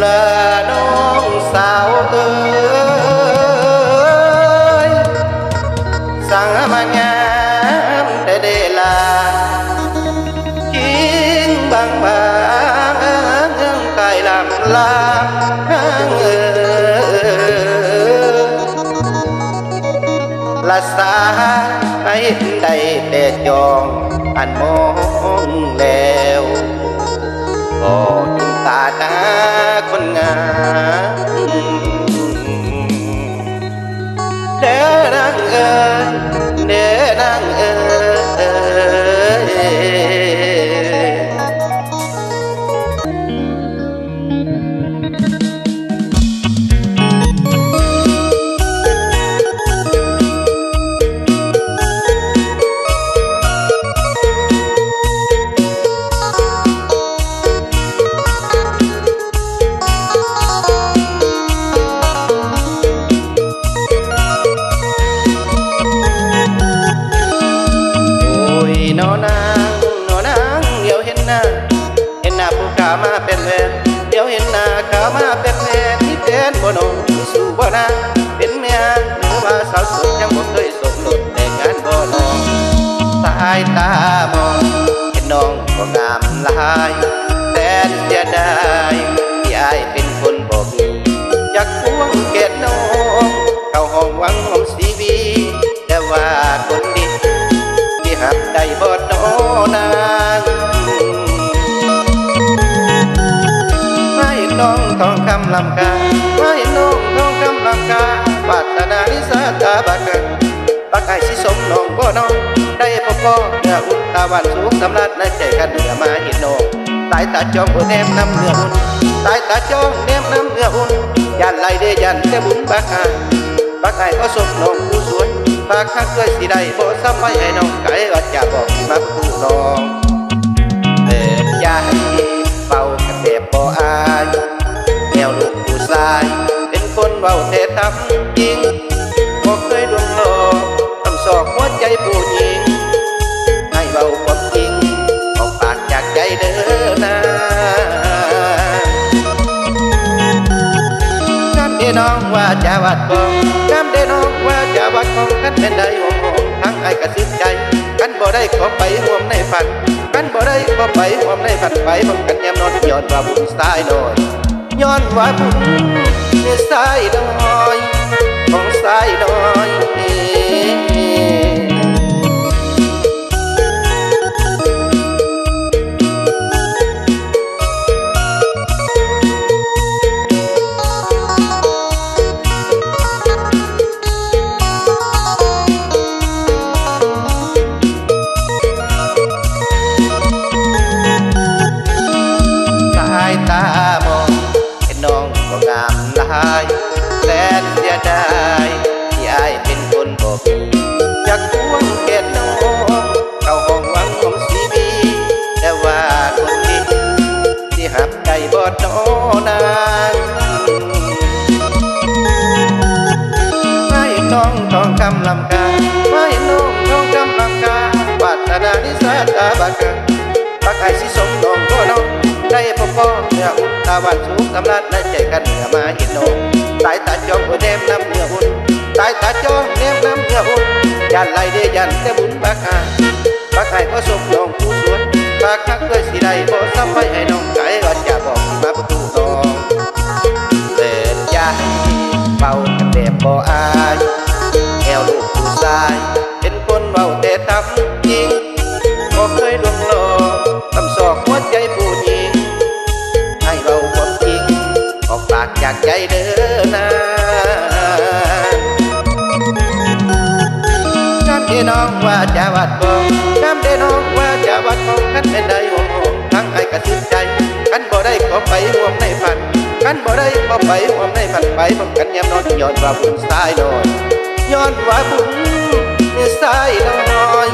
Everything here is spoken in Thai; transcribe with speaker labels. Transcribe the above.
Speaker 1: là non sao ơi sáng mà ngàn để để là chiến bằng bà ngân tài làm làm là xa ấy đây để cho anh mong lèo 哦，大胆。 คนงาม มาเป็นแฟนเดี๋ยวเห็นหน้าขามาเป็นแฟนที่เต้นบ่นงสู่บ่นางเป็นแม่หรือว่าสาวสวยยังบ่เคยสมรสแต่งงานบ่นองสายตามองเห็นน้องก็งามลาย นานิสาตาบักกันปักไอสิสมน้องบ่น้อง ได้พบพ่อเนื้ออุ่นตาหวานสุกสำลัดในใจกันเหนือมาเห็นน้องสายตาจ้องโอแนมน้ำเนื้ออุ่นสายตาจ้องแนมน้ำเนื้ออุ่นยันไหลเดยันแต่บุญบักอปักไอก็สมน้องผู้สวยปากข้าเคยสิได้บ่ซ้ำไว้ให้น้องไก่ว่าจะบอกมา ดน้องว่าจะวัดบองน้ำเดน้องว่าจะวัดของกันเป็นใดหัวหงทั้งไอ้กระสิบใจกันบ่ได้ขอไปห่วมในฝันกันบ่ได้ขอไปห่วมในฝันไปบังกันยามนอนย้อนว่าบุญสายน้อยย้อนว่าบุญสายน้อย ปรารถนานิสาตาบักกันปักไอสิสมน้องก็น้องได้พบพ่อเนื้ออุ่นตาวันสูงสำลัดและใจกันเหนือมาเห็นน้องสายตาจ้องก็แนมน้ำเนื้ออุ่นสายตาจ้องเนมน้ำเนื้ออุ่นยันไหลเดยันแต่บุญบักอาปักไอก็สมน้องผู้สวยปักคักด้วยสิได้บ่ซ้ำไป จากใจเด้อนะน้ำเดน้องว่าจะวัดกองน้ำเดน้องว่าจะวัดกองกันเป็นใดหัวหอมทั้งไอ้กระสิบใจ กันบ่ได้ขอไปห่วมในฝัน กันบ่ได้ขอไปห่วมในฝันไปบังกันยามนอนย้อนว่าบุญสายน้อยย้อนว่าบุญสายน้อย ของสายน้อย